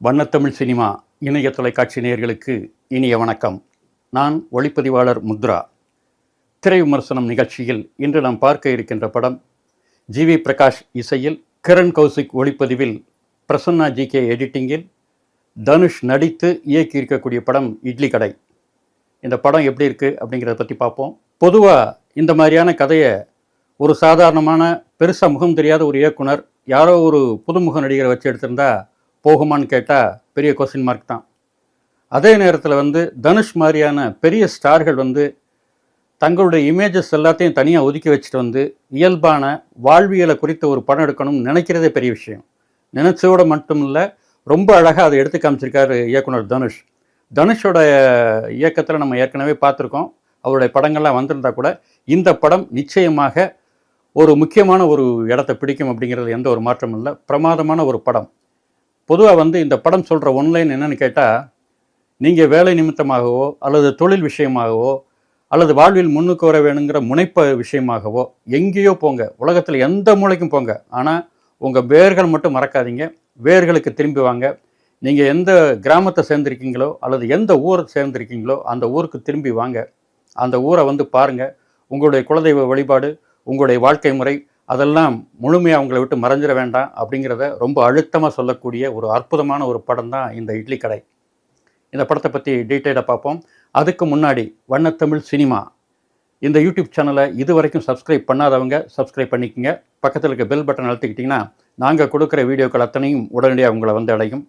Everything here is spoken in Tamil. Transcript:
வண்ணத்தமிழ் சினிமா இணைய தொலைக்காட்சி நேயர்களுக்கு இனிய வணக்கம். நான் ஒளிப்பதிவாளர் முத்ரா. திரை விமர்சனம் நிகழ்ச்சியில் இன்று நாம் பார்க்க இருக்கின்ற படம் ஜி வி பிரகாஷ் இசையில் கிரண் கௌசிக் ஒளிப்பதிவில் பிரசன்னா ஜி கே எடிட்டிங்கில் தனுஷ் நடித்து இயக்கி இருக்கக்கூடிய படம் இட்லி கடை. இந்த படம் எப்படி இருக்குது அப்படிங்கிறத பற்றி பார்ப்போம். பொதுவாக இந்த மாதிரியான கதையை ஒரு சாதாரணமான பெருசாக முகம் தெரியாத ஒரு இயக்குனர் யாரோ ஒரு புதுமுக நடிகரை வச்சு எடுத்திருந்தால் போகுமான்னு கேட்டால் பெரிய கொஸ்டின் மார்க் தான். அதே நேரத்தில் வந்து தனுஷ் மாதிரியான பெரிய ஸ்டார்கள் வந்து தங்களுடைய இமேஜஸ் எல்லாத்தையும் தனியாக ஒதுக்கி வச்சுட்டு வந்து இயல்பான வாழ்வியலை குறித்த ஒரு படம் எடுக்கணும்னு நினைக்கிறதே பெரிய விஷயம். நினைச்சோட மட்டும் இல்லை ரொம்ப அழகாக அதை எடுத்து காமிச்சிருக்காரு இயக்குனர் தனுஷ். தனுஷோட இயக்கத்தில் நம்ம ஏற்கனவே பார்த்துருக்கோம். அவருடைய படங்கள்லாம் வந்திருந்தா கூட இந்த படம் நிச்சயமாக ஒரு முக்கியமான ஒரு இடத்த பிடிக்கும் அப்படிங்கிறது எந்த ஒரு மாற்றமும் இல்லை. பிரமாதமான ஒரு படம். பொதுவாக வந்து இந்த படம் சொல்கிற ஒன்லைன் என்னன்னு கேட்டால் நீங்கள் வேலை நிமித்தமாகவோ அல்லது தொழில் விஷயமாகவோ அல்லது வாழ்வில் முன்னுக்கு வர வேணுங்கிற முனைப்ப விஷயமாகவோ எங்கேயோ போங்க. உலகத்தில் எந்த மூளைக்கும் போங்க. ஆனால் உங்கள் வேர்கள் மட்டும் மறக்காதீங்க. வேர்களுக்கு திரும்பி வாங்க. நீங்கள் எந்த கிராமத்தை சேர்ந்திருக்கீங்களோ அல்லது எந்த ஊரை சேர்ந்திருக்கீங்களோ அந்த ஊருக்கு திரும்பி வாங்க. அந்த ஊரை வந்து பாருங்கள் உங்களுடைய குலதெய்வ வழிபாடு உங்களுடைய வாழ்க்கை முறை அதெல்லாம் முழுமையாக அவங்கள விட்டு மறைஞ்சிட வேண்டாம் அப்படிங்கிறத ரொம்ப அழுத்தமாக சொல்லக்கூடிய ஒரு அற்புதமான ஒரு படம் தான் இந்த இட்லி கடை. இந்த படத்தை பற்றி டீட்டெயிலாக பார்ப்போம். அதுக்கு முன்னாடி வண்ணத்தமிழ் சினிமா. இந்த யூடியூப் சேனலை இது வரைக்கும் சப்ஸ்கிரைப் பண்ணாதவங்க சப்ஸ்கிரைப் பண்ணிக்கங்க. பக்கத்தில் இருக்க பெல் பட்டன் அழுத்திக்கிட்டிங்கன்னா நாங்கள் கொடுக்குற வீடியோக்கள் அத்தனையும் உடனடியாக உங்களை வந்து அடையும்.